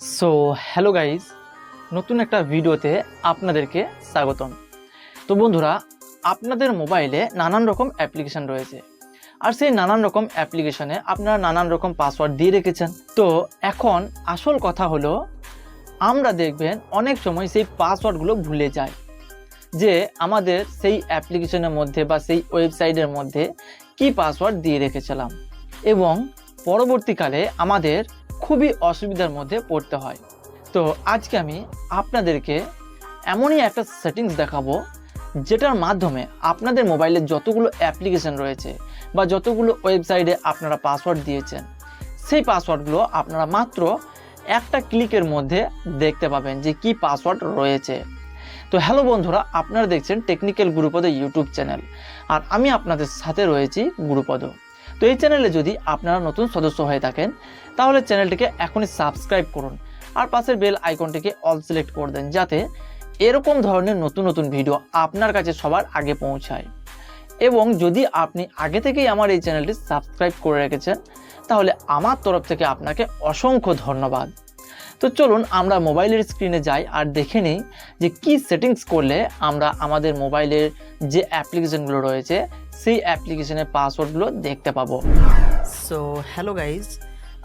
So hello guys নতুন একটা ভিডিওতে আপনাদেরকে স্বাগতম। তো বন্ধুরা, আপনাদের মোবাইলে নানান রকম অ্যাপ্লিকেশন রয়েছে। আর সেই নানান রকম অ্যাপ্লিকেশনে আপনারা নানান রকম পাসওয়ার্ড দিয়ে রেখেছেন। তো এখন আসল কথা হলো, আমরা দেখবেন অনেক সময় সেই পাসওয়ার্ডগুলো ভুলে যাই। যে আমাদের সেই অ্যাপ্লিকেশনের মধ্যে বা সেই ওয়েবসাইটের মধ্যে কি পাসওয়ার্ড দিয়ে রেখেছিলাম। এবং পরবর্তীকালে আমাদের খুবই অসুবিধার মধ্যে পড়তে হয়। তো আজকে আমি আপনাদেরকে এমনই একটা সেটিংস দেখাবো, যেটার মাধ্যমে আপনাদের মোবাইলে যতগুলো অ্যাপ্লিকেশন রয়েছে বা যতগুলো ওয়েবসাইটে আপনারা পাসওয়ার্ড দিয়েছেন, সেই পাসওয়ার্ডগুলো আপনারা মাত্র একটা ক্লিকের মধ্যে দেখতে পাবেন যে কি পাসওয়ার্ড রয়েছে। তো হ্যালো বন্ধুরা, আপনারা দেখছেন টেকনিক্যাল গুরুপদ ইউটিউব চ্যানেল আর আমি আপনাদের সাথে রয়েছি গুরুপদ। তো এই চ্যানেলে যদি আপনারা নতুন সদস্য হয়ে থাকেন, তাহলে চ্যানেলটিকে এখনই সাবস্ক্রাইব করুন আর পাশের বেল আইকনটিকে অল সিলেক্ট করে দেন যাতে এরকম ধরনের নতুন নতুন ভিডিও আপনার কাছে সবার আগে পৌঁছায়। এবং যদি আপনি আগে থেকেই আমার এই চ্যানেলটি সাবস্ক্রাইব করে রেখেছেন, তাহলে আমার তরফ থেকে আপনাকে অসংখ্য ধন্যবাদ। তো চলুন আমরা মোবাইলের স্ক্রিনে যাই আর দেখে নিই যে কি সেটিংস করলে আমরা আমাদের মোবাইলের যে অ্যাপ্লিকেশনগুলো রয়েছে, সেই অ্যাপ্লিকেশনের পাসওয়ার্ডগুলো দেখতে পাবো। সো হ্যালো গাইজ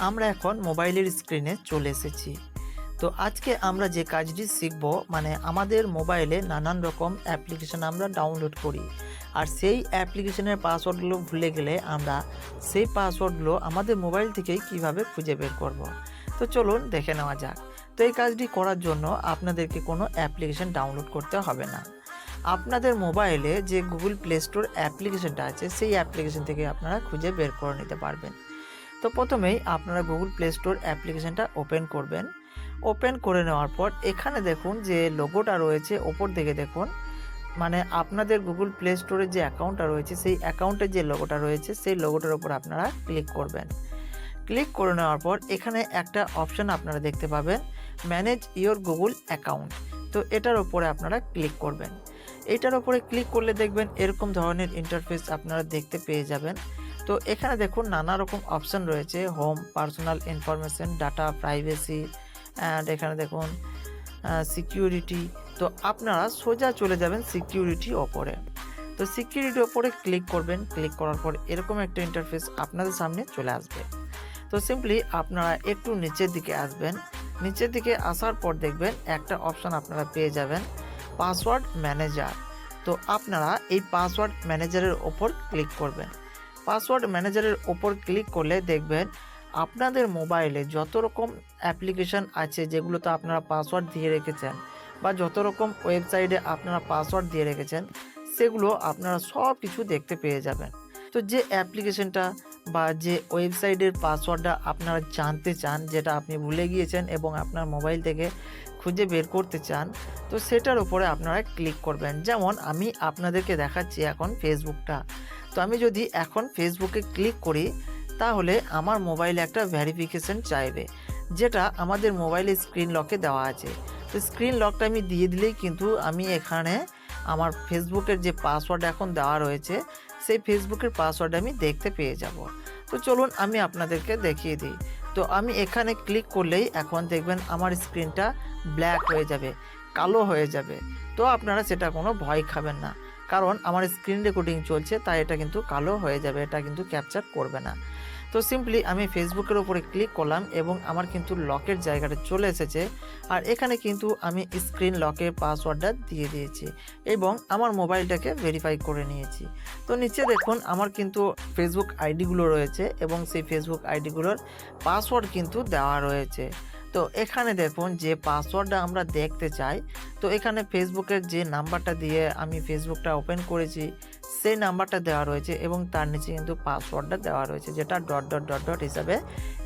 আমরা এখন মোবাইলের স্ক্রিনে চলে এসেছি। তো আজকে আমরা যে কাজটি শিখব মানে আমাদের মোবাইলে নানান রকম অ্যাপ্লিকেশন আমরা ডাউনলোড করি। আর সেই অ্যাপ্লিকেশনের পাসওয়ার্ডগুলো ভুলে গেলে আমরা সেই পাসওয়ার্ডগুলো আমাদের মোবাইল থেকেই কীভাবে খুঁজে বের করব। তো চলুন দেখে নেওয়া যাক। তো এই কাজটি করার জন্য আপনাদেরকে কোনো অ্যাপ্লিকেশন ডাউনলোড করতে হবে না। আপনাদের মোবাইলে যে গুগল প্লে স্টোর অ্যাপ্লিকেশনটা আছে, সেই অ্যাপ্লিকেশন থেকে আপনারা খুঁজে বের করে নিতে পারবেন। তো প্রথমেই আপনারা গুগল প্লে স্টোর অ্যাপ্লিকেশনটা ওপেন করবেন। ওপেন করে নেওয়ার পর এখানে দেখুন যে লোগোটা রয়েছে, ওপর দিকে দেখুন। মানে আপনাদের গুগল প্লে স্টোরের যে অ্যাকাউন্টটা রয়েছে, সেই অ্যাকাউন্টের যে লোগোটা রয়েছে, সেই লোগোটার উপর আপনারা ক্লিক করবেন। ক্লিক করে নেওয়ার পর এখানে একটা অপশন আপনারা দেখতে পাবেন, ম্যানেজ ইওর গুগল অ্যাকাউন্ট। তো এটার ওপরে আপনারা ক্লিক করবেন। এটার ওপরে ক্লিক করলে দেখবেন এরকম ধরনের ইন্টারফেস আপনারা দেখতে পেয়ে যাবেন। তো এখানে দেখুন নানা রকম অপশন রয়েছে home personal information data privacy and এখানে দেখুন সিকিউরিটি তো আপনারা সোজা চলে যাবেন সিকিউরিটি ওপরে। তো সিকিউরিটি ওপরে ক্লিক করবেন। ক্লিক করার পর এরকম একটা ইন্টারফেস আপনাদের সামনে চলে আসবে। তো সিম্পলি আপনারা একটু নিচের দিকে আসবেন। নিচের দিকে আসার পর দেখবেন একটা অপশন আপনারা পেয়ে যাবেন পাসওয়ার্ড ম্যানেজার তো আপনারা এই পাসওয়ার্ড ম্যানেজারের ওপর ক্লিক করবেন। পাসওয়ার্ড ম্যানেজারের ওপর ক্লিক করলে দেখবেন আপনাদের মোবাইলে যত রকম অ্যাপ্লিকেশন আছে যেগুলোতে আপনারা পাসওয়ার্ড দিয়ে রেখেছেন বা যত রকম ওয়েবসাইটে আপনারা পাসওয়ার্ড দিয়ে রেখেছেন, সেগুলো আপনারা সব কিছু দেখতে পেয়ে যাবেন। তো যে অ্যাপ্লিকেশনটা বা যে ওয়েবসাইটের পাসওয়ার্ডটা আপনারা জানতে চান, যেটা আপনি ভুলে গিয়েছেন এবং আপনার মোবাইল থেকে খুঁজে বের করতে চান, তো সেটার উপরে আপনারা ক্লিক করবেন। যেমন আমি আপনাদেরকে দেখাচ্ছি এখন ফেসবুকটা। তো আমি যদি এখন ফেসবুকে ক্লিক করি, তাহলে আমার মোবাইলে একটা ভ্যারিফিকেশন চাইবে, যেটা আমাদের মোবাইলে স্ক্রিন লকে দেওয়া আছে। তো স্ক্রিন লকটা আমি দিয়ে দিলেই কিন্তু আমি এখানে আমার ফেসবুকের যে পাসওয়ার্ড এখন দেওয়া রয়েছে সেই ফেসবুকের পাসওয়ার্ড আমি দেখতে পেয়ে যাব। তো চলুন আমি আপনাদেরকে দেখিয়ে দিই। তো আমি এখানে ক্লিক করলেই এখন দেখবেন আমার স্ক্রিনটা ব্ল্যাক হয়ে যাবে, কালো হয়ে যাবে। তো আপনারা সেটা কোনো ভয় খাবেন না। কারণ আমার স্ক্রিন রেকর্ডিং চলছে, তাই এটা কিন্তু কালো হয়ে যাবে, এটা কিন্তু ক্যাপচার করবে না। তো সিম্পলি আমি ফেসবুকের উপরে ক্লিক করলাম এবং আমার কিন্তু লকের জায়গাটা চলে এসেছে। আর এখানে কিন্তু আমি স্ক্রিন লকের পাসওয়ার্ডটা দিয়ে দিয়েছি এবং আমার মোবাইলটাকে ভেরিফাই করে নিয়েছি। তো নিচে দেখুন আমার কিন্তু ফেসবুক আইডিগুলো রয়েছে এবং সেই ফেসবুক আইডিগুলোর পাসওয়ার্ড কিন্তু দেওয়া রয়েছে। তো এখানে দেখুন যে পাসওয়ার্ডটা আমরা দেখতে চাই। তো এখানে ফেসবুকের যে নাম্বারটা দিয়ে আমি ফেসবুকটা ওপেন করেছি সেই নাম্বারটা দেওয়া রয়েছে এবং তার নিচে কিন্তু পাসওয়ার্ডটা দেওয়া রয়েছে, যেটা ডট ডট ডট ডট হিসাবে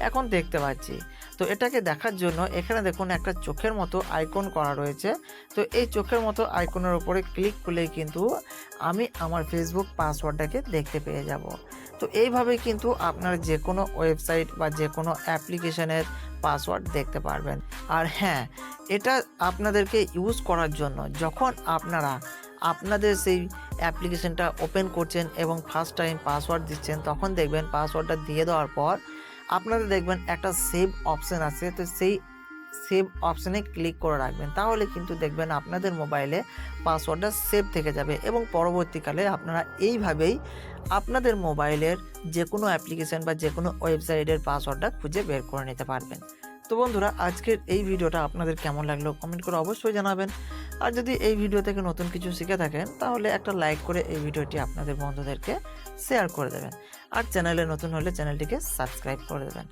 এখন দেখতে পাচ্ছি। তো এটাকে দেখার জন্য এখানে দেখুন একটা চোখের মতো আইকন করা রয়েছে। তো এই চোখের মতো আইকনের উপরে ক্লিক করলেই কিন্তু আমি আমার ফেসবুক পাসওয়ার্ডটাকে দেখতে পেয়ে যাব। তো এইভাবে কিন্তু আপনার যে কোনো ওয়েবসাইট বা যে কোনো অ্যাপ্লিকেশনের পাসওয়ার্ড দেখতে পারবেন। আর হ্যাঁ এটা আপনাদেরকে ইউজ করার জন্য যখন আপনারা আপনাদের সেই অ্যাপ্লিকেশনটা ওপেন করছেন এবং ফার্স্ট টাইম পাসওয়ার্ড দিচ্ছেন, তখন দেখবেন পাসওয়ার্ডটা দিয়ে দেওয়ার পর আপনারা দেখবেন একটা সেভ অপশান আছে। তো সেই সেভ অপশানে ক্লিক করে রাখবেন, তাহলে কিন্তু দেখবেন আপনাদের মোবাইলে পাসওয়ার্ডটা সেভ থেকে যাবে এবং পরবর্তীকালে আপনারা এইভাবেই আপনাদের মোবাইলের যে কোনো অ্যাপ্লিকেশন বা যে কোনো ওয়েবসাইটের পাসওয়ার্ডটা খুঁজে বের করে নিতে পারবেন। তো বন্ধুরা, আজকের এই ভিডিওটা আপনাদের কেমন লাগল কমেন্ট করে অবশ্যই জানাবেন। আর যদি এই ভিডিও থেকে নতুন কিছু শিখে থাকেন, তাহলে একটা লাইক করে এই ভিডিওটি আপনাদের বন্ধুদেরকে শেয়ার করে দেবেন। আর চ্যানেলে নতুন হলে চ্যানেলটিকে সাবস্ক্রাইব করে দেবেন।